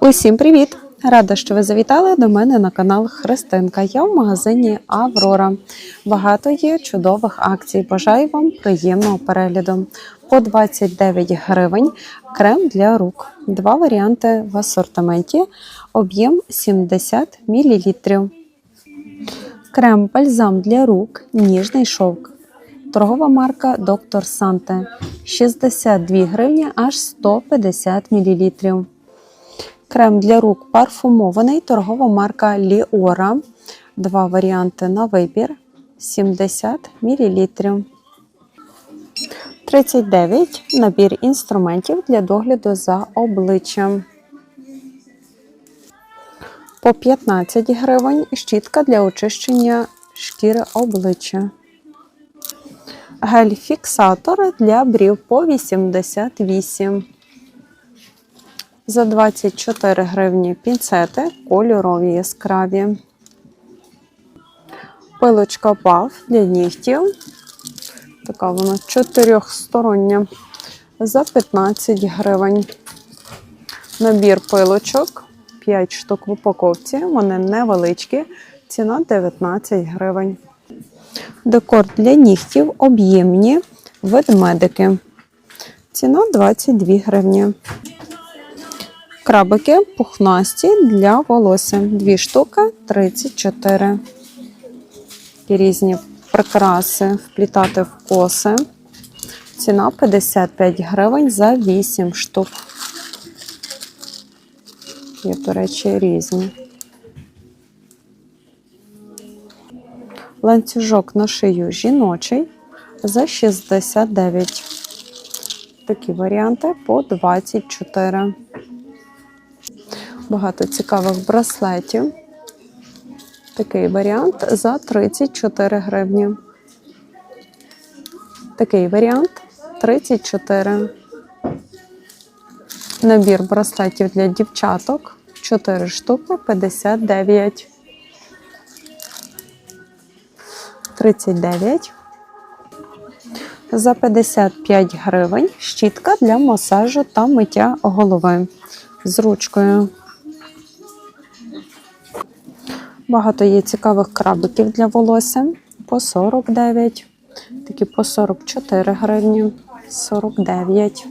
Усім привіт! Рада, що ви завітали до мене на канал Христинка. Я в магазині Аврора. Багато є чудових акцій. Бажаю вам приємного перегляду. По 29 гривень крем для рук. Два варіанти в асортименті. Об'єм 70 мл. Крем бальзам для рук, ніжний шовк. Торгова марка Доктор Санте 62 гривні аж 150 мл. Крем для рук парфумований, торгова марка Ліора. Два варіанти на вибір 70 мл. 39 набір інструментів для догляду за обличчям. По 15 гривень щітка для очищення шкіри обличчя. Гель-фіксатор для брів по 88. За 24 гривні пінцети кольорові яскраві. Пилочка пав для нігтів. Така вона чотирьохстороння. За 15 гривень. Набір пилочок 5 штук в упаковці. Вони невеличкі. Ціна 19 гривень. Декор для нігтів об'ємні ведмедики. Ціна 22 гривні. Крабики пухнасті для волосся. Дві штуки 34. І різні прикраси вплітати в коси. Ціна 55 гривень за 8 штук. Є, до речі, різні. Ланцюжок на шию жіночий за 69. Такі варіанти по 24. Багато цікавих браслетів. Такий варіант за 34 гривні. Такий варіант 34. Набір браслетів для дівчаток 4 штуки 59. 39. За 55 гривень щітка для масажу та миття голови з ручкою. Багато є цікавих крабиків для волосся по 49, такі по 44 гривні, 49,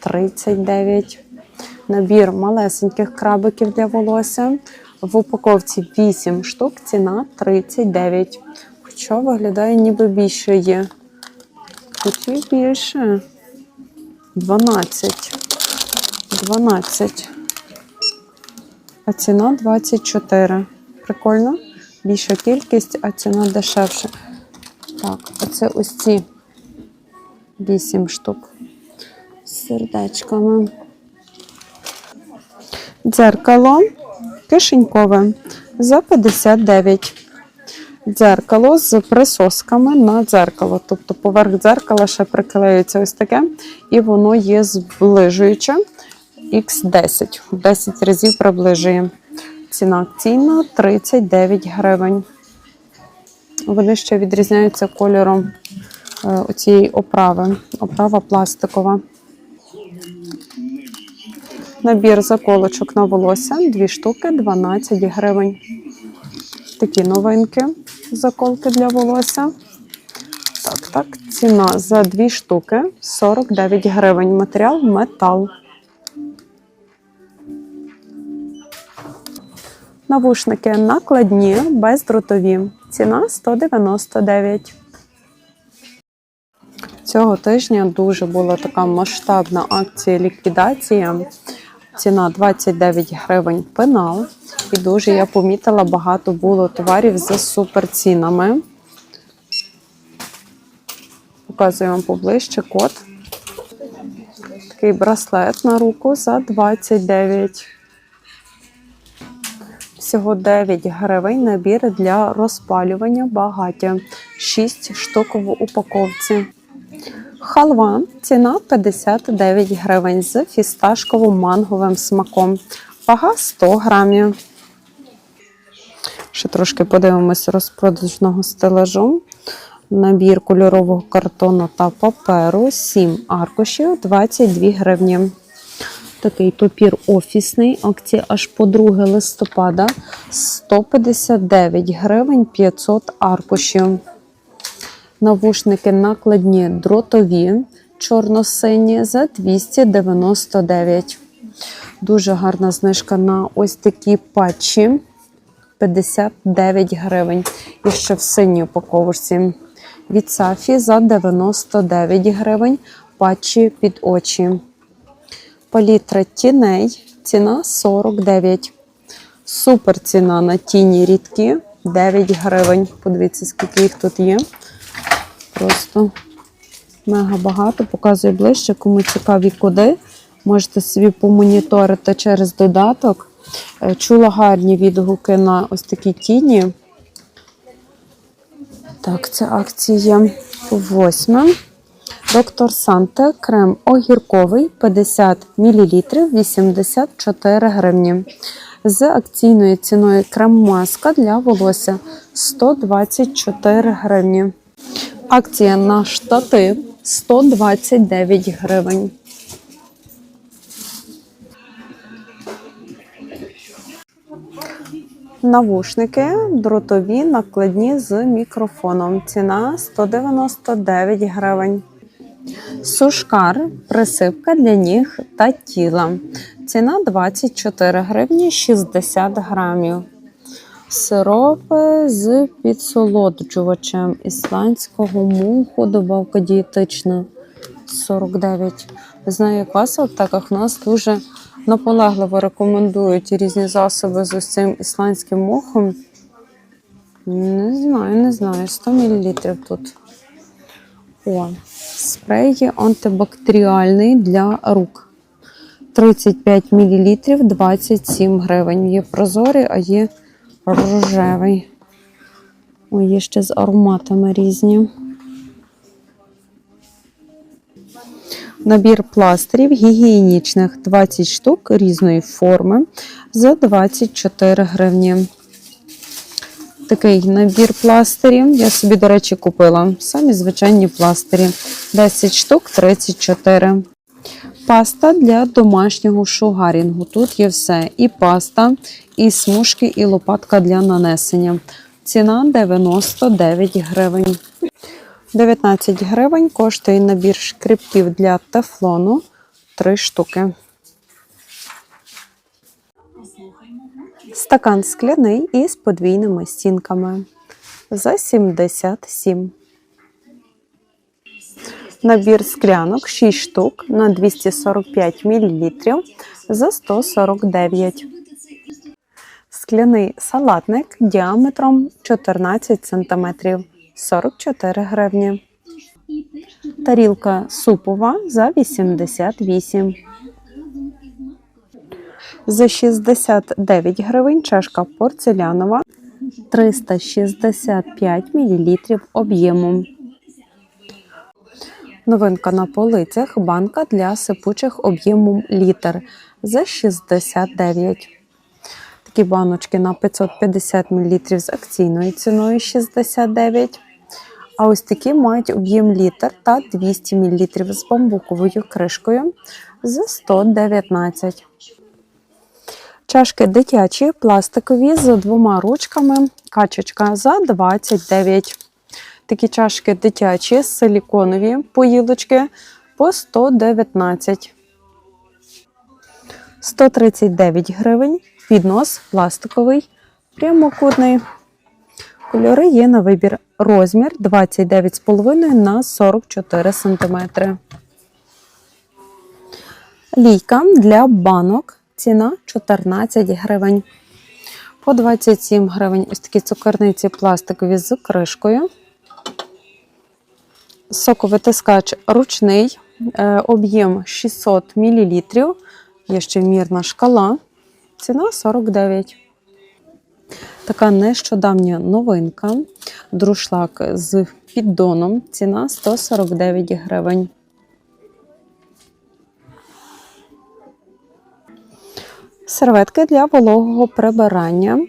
39. Набір малесеньких крабиків для волосся. В упаковці 8 штук, ціна 39. Хоча виглядає, ніби більше є. Є більше. 12. 12. А ціна 24. Прикольно. Більша кількість, а ціна дешевша. Так, оце ось ці 8 штук з сердечками. Дзеркало кишенькове за 59. Дзеркало з присосками на дзеркало. Тобто поверх дзеркала ще приклеюється ось таке, і воно є зближуюче. Х10 в 10 разів приближує. Ціна акційна 39 гривень. Вони ще відрізняються кольором е, цієї оправи. Оправа пластикова. Набір заколочок на волосся 2 штуки 12 гривень. Такі новинки заколки для волосся. Так, так, ціна за 2 штуки 49 гривень. Матеріал метал. Навушники накладні, бездротові. Ціна 199. Цього тижня дуже була така масштабна акція ліквідація. Ціна 29 гривень пенал. І дуже я помітила, багато було товарів за суперцінами. Показую вам поближче код. Такий браслет на руку за 29. Всього 9 гривень набір для розпалювання багаття. 6 штук в упаковці. Халва ціна 59 гривень з фісташково-манговим смаком. Вага 100 грамів. Ще трошки подивимось розпродажного стелажу. Набір кольорового картону та паперу 7 аркушів 22 гривні. Такий папір офісний, акція аж по 2 листопада 159 гривень 500 аркушів. Навушники накладні дротові, чорно-сині за 299. Дуже гарна знижка на ось такі патчі 59 гривень. І ще в синій упаковочці. Від Сафі за 99 гривень патчі під очі. Палітра тіней, ціна 49. Супер ціна на тіні рідкі 9 гривень. Подивіться, скільки їх тут є. Просто мега багато. Показую ближче, кому цікаві куди. Можете собі помоніторити через додаток. Е, Чула гарні відгуки на ось такі тіні. Так, це акція по 8. Доктор Санте крем огірковий 50 мл 84 гривні. З акційною ціною крем-маска для волосся 124 гривні. Акція на штатив 129 гривень. Навушники дротові накладні з мікрофоном. Ціна 199 гривень. Сушкар присипка для ніг та тіла. Ціна 24 гривні 60 грамів. Сиропи з підсолоджувачем ісландського муху, добавка дієтична 49. Не знаю, як вас в аптеках, у нас дуже наполегливо рекомендують різні засоби з ось цим ісландським мухом. Не знаю, не знаю. 100 мл тут. О, спрей антибактеріальний для рук. 35 мл 27 гривень. Є прозорий, а є рожевий. О, є ще з ароматами різні. Набір пластирів гігієнічних 20 штук різної форми за 24 гривні. Такий набір пластирів. Я собі, до речі, купила. Самі звичайні пластирі. 10 штук 34. Паста для домашнього шугарінгу. Тут є все: і паста, і смужки, і лопатка для нанесення. Ціна 99 гривень. 19 гривень коштує набір шкрипків для тефлону 3 штуки. Стакан скляний із подвійними стінками за 77. Набір склянок 6 штук на 245 мл за 149. Скляний салатник діаметром 14 см 44 гривні. Тарілка супова за 88. За 69 гривень чашка порцелянова 365 мл об'ємом. Новинка на полицях банка для сипучих об'ємом літр за 69. Такі баночки на 550 мл з акційною ціною 69. А ось такі мають об'єм літр та 200 мл з бамбуковою кришкою за 119. Чашки дитячі, пластикові з двома ручками. Качечка за 29. Такі чашки дитячі, силіконові поїлочки по 119. 139 гривень. Піднос пластиковий, прямокутний. Кольори є на вибір. Розмір 29,5 на 44 см. Лійка для банок. Ціна 14 гривень. По 27 гривень ось такі цукерниці пластикові з кришкою. Соковитискач ручний, е, об'єм 600 мл. Є ще мірна шкала. Ціна 49. Така нещодавня новинка. Друшлак з піддоном. Ціна 149 гривень. Серветки для вологого прибирання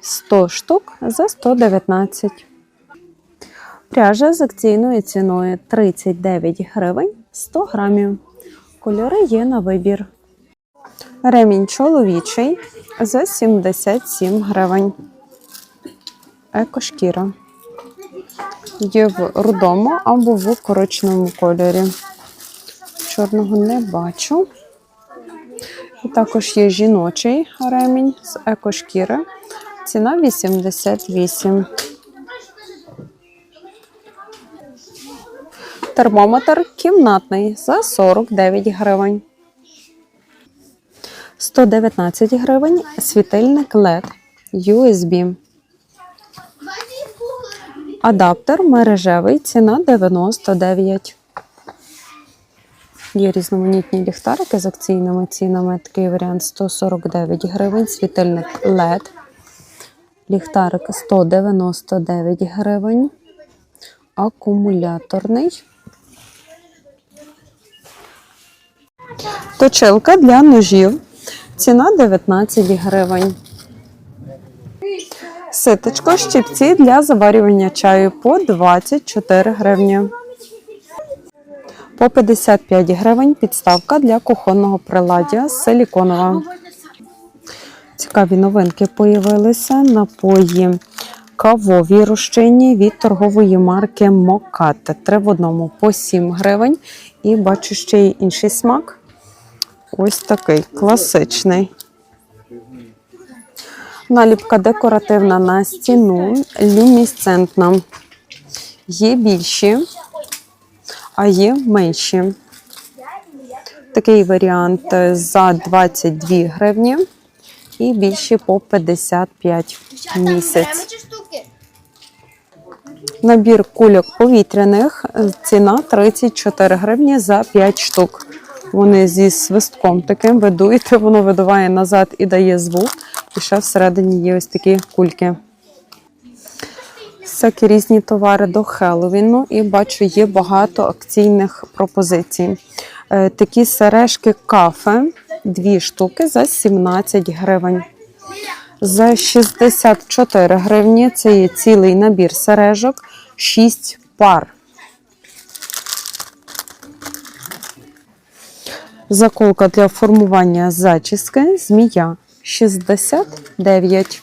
100 штук за 119. Пряжа з акційною ціною 39 гривень 100 грамів. Кольори є на вибір. Ремінь чоловічий за 77 гривень. Екошкіра. Є в рудому або в коричневому кольорі. Чорного не бачу. І також є жіночий ремінь з екошкіри. Ціна 88. Термометр кімнатний за 49 гривень. 119 гривень світильник LED USB. Адаптер мережевий, ціна 99. Є різноманітні ліхтарики з акційними цінами. Такий варіант 149 гривень, світильник LED. Ліхтарик 199 гривень. Акумуляторний. Точилка для ножів. Ціна 19 гривень. Ситочко, щипці для заварювання чаю по 24 гривні. По 55 гривень підставка для кухонного приладдя силіконова. Цікаві новинки появилися. Напої кавові розчинні від торгової марки Мокате. Три в одному по 7 гривень. І бачу ще й інший смак. Ось такий класичний. Наліпка декоративна на стіну, люмісцентна. Є більші, а є менші. Такий варіант за 22 гривні і більші по 55 місяць. Набір кульок повітряних ціна 34 гривні за 5 штук. Вони зі свистком таким видуєте, воно видуває назад і дає звук. І ще всередині є ось такі кульки. Всякі різні товари до Хеллоуіну і бачу, є багато акційних пропозицій. Е, Такі сережки кафе, дві штуки за 17 гривень. За 64 гривні це є цілий набір сережок, 6 пар. Заколка для формування зачіски змія 69.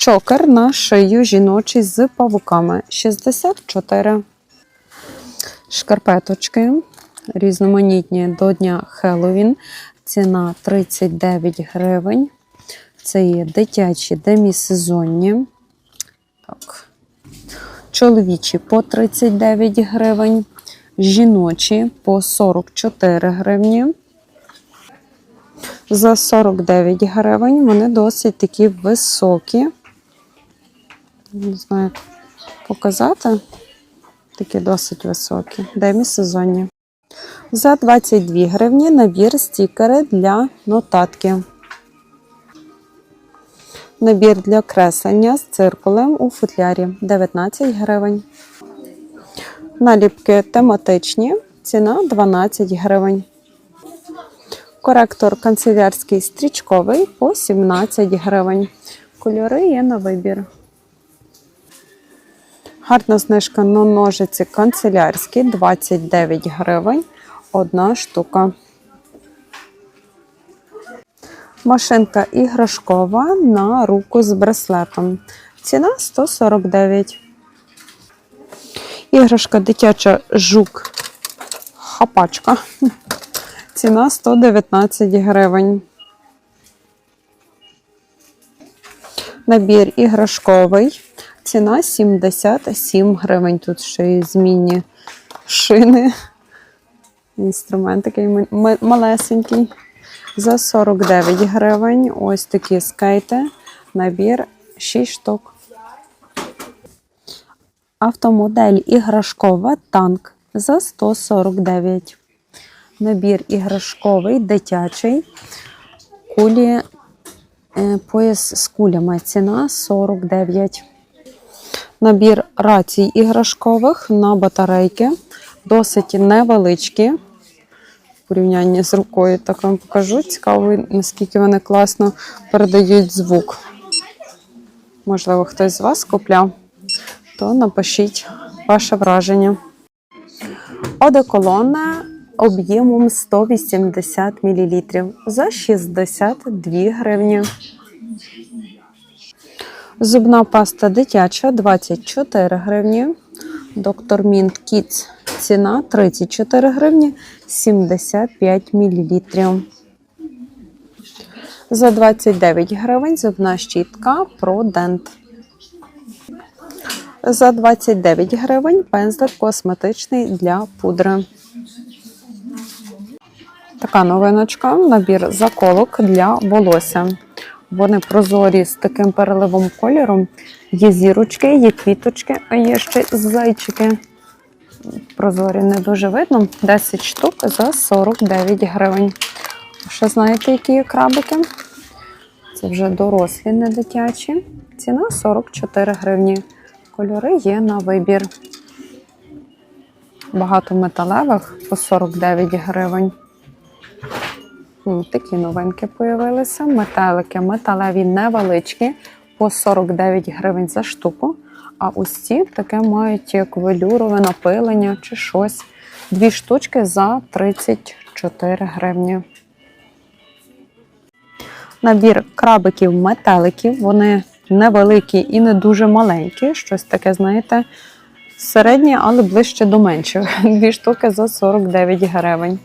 Чокер на шию жіночий з павуками 64. Шкарпеточки різноманітні до дня Хеллоуін. Ціна 39 гривень. Це є дитячі демісезонні. Так. Чоловічі по 39 гривень. Жіночі по 44 гривні. За 49 гривень вони досить такі високі. Не знаю, як показати. Такі досить високі. Демісезонні. За 22 гривні набір стікери для нотатки. Набір для креслення з циркулем у футлярі 19 гривень. Наліпки тематичні. Ціна 12 гривень. Коректор канцелярський стрічковий по 17 гривень. Кольори є на вибір. Гарна знижка на ножиці канцелярські 29 гривень. Одна штука. Машинка іграшкова на руку з браслетом. Ціна 149. Іграшка дитяча жук. Хапачка. Ціна 119 гривень. Набір іграшковий. Ціна 77 гривень. Тут ще й змінні шини. Інструмент такий малесенький. За 49 гривень. Ось такі скейти. Набір 6 штук. Автомодель іграшкова танк за 149. Набір іграшковий, дитячий. Кулі, е, пояс з кулями. Ціна 49. Набір рацій іграшкових на батарейки. Досить невеличкі. В порівнянні з рукою так вам покажу. Цікаво, наскільки вони класно передають звук. Можливо, хтось з вас купляв, то напишіть ваше враження. Одеколоне об'ємом 180 мл за 62 гривні. Зубна паста дитяча 24 гривні. Доктор Мінт Кіц ціна 34 гривні 75 мл. За 29 гривень зубна щітка ProDent. За 29 гривень пензлик косметичний для пудри. Така новиночка, набір заколок для волосся. Вони прозорі з таким переливом кольором. Є зірочки, є квіточки, а є ще зайчики. Прозорі не дуже видно. 10 штук за 49 гривень. Ще знаєте, які є крабики? Це вже дорослі, не дитячі. Ціна 44 гривні. Кольори є на вибір. Багато металевих по 49 гривень. Такі новинки появилися. Метелики, металеві невеличкі по 49 гривень за штуку. А ось ці таке мають як велюрове напилення чи щось. Дві штучки за 34 гривні. Набір крабиків метеликів. Вони невеликі і не дуже маленькі. Щось таке, знаєте, середнє, але ближче до менших. Дві штуки за 49 гривень.